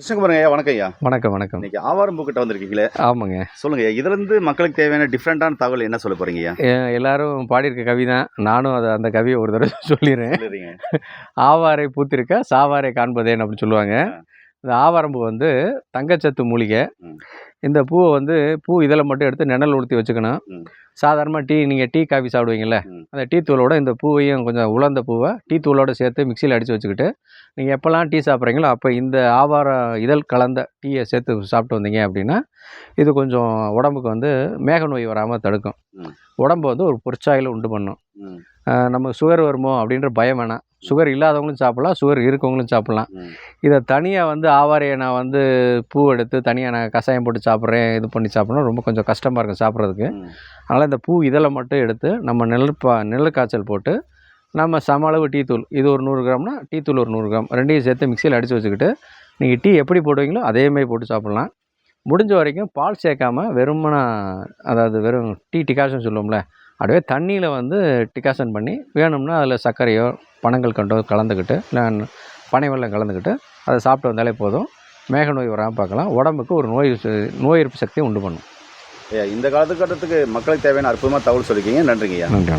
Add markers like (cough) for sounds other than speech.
கிருஷ்ணகுமாரங்க ஐயா வணக்கம் ஐயா வணக்கம். வணக்கம் இன்னைக்கு ஆவாரம் பூக்கிட்ட வந்திருக்கீங்களே? ஆமாங்க. சொல்லுங்க ஐயா இதுல இருந்து மக்களுக்கு தேவையான டிஃப்ரெண்டான தகவல் என்ன சொல்ல போறீங்க ஐயா எல்லாரும் பாடியிருக்க கவி தான் நானும் அதை அந்த கவியை ஒரு தடவை (laughs) சொல்லிடுறேன். ஆவாரை பூத்திருக்க சாவாரை காண்பதேன் அப்படின்னு சொல்லுவாங்க. இந்த ஆவாரம்பூ வந்து தங்கச்சத்து மூலிகை. இந்த பூவை வந்து பூ இதில் மட்டும் எடுத்து நிழல் ஊற்றி வச்சுக்கணும். சாதாரணமாக டீ நீங்கள் டீ காஃபி சாப்பிடுவீங்கல்ல? ம். அந்த டீ தூளோட இந்த பூவையும் கொஞ்சம் உலர்ந்த பூவை டீ தூளோட சேர்த்து மிக்சியில் அடித்து வச்சுக்கிட்டு நீங்கள் எப்போல்லாம் டீ சாப்பிட்றீங்களோ அப்போ இந்த ஆவார இதழ் கலந்த டீயை சேர்த்து சாப்பிட்டு வந்தீங்க அப்படின்னா இது கொஞ்சம் உடம்புக்கு வந்து மேக நோய் வராமல் தடுக்கும். உடம்பு வந்து ஒரு பொற்சாயில் உண்டு பண்ணும். ம், ஆஹ் நமக்கு சுகர் வருமோ அப்படின்ற பயம் வேணாம். சுகர் இல்லாதவங்களும் சாப்பிடலாம் சுகர் இருக்கவங்களும் சாப்பிடலாம். இதை தனியாக வந்து ஆவாரையை நான் வந்து பூ எடுத்து தனியாக நான் கஷாயம் போட்டு சாப்பிட்றேன் இது பண்ணி சாப்பிட்றேன் ரொம்ப கொஞ்சம் கஷ்டமாக இருக்கும் சாப்பிட்றதுக்கு. அதனால் இந்த பூ இதழை மட்டும் எடுத்து நம்ம நெல் பா நெல் காய்ச்சல் போட்டு நம்ம சம அளவு டீ தூள் இது ஒரு நூறு கிராம்னா டீ தூள் ஒரு நூறு கிராம் ரெண்டையும் சேர்த்து மிக்சியில் அடித்து வச்சுக்கிட்டு நீங்கள் டீ எப்படி போடுவீங்களோ அதே மாதிரி போட்டு சாப்பிட்லாம். முடிஞ்ச வரைக்கும் பால் சேர்க்காம வெறுமனா அதாவது வெறும் டீ டிகாஷன் சொல்லுவோம்ல அப்படியே தண்ணியில் வந்து டிகாஷன் பண்ணி வேணும்னா அதில் சர்க்கரையோ பனங்கள் கண்டோ கலந்துக்கிட்டு இல்லை பனை வெல்லம் கலந்துக்கிட்டு அதை சாப்பிட்டு வந்தாலே போதும். மேக நோய் வராமல் பார்க்கலாம். உடம்புக்கு ஒரு நோய் நோய் எதிர்ப்பு சக்தியை உண்டு பண்ணும். ஐயா இந்த காலத்துக்கட்டத்துக்கு மக்களுக்கு தேவையான அற்புதமாக தகவல் சொல்லிருக்கீங்க நன்றிங்க ஐயா நன்றி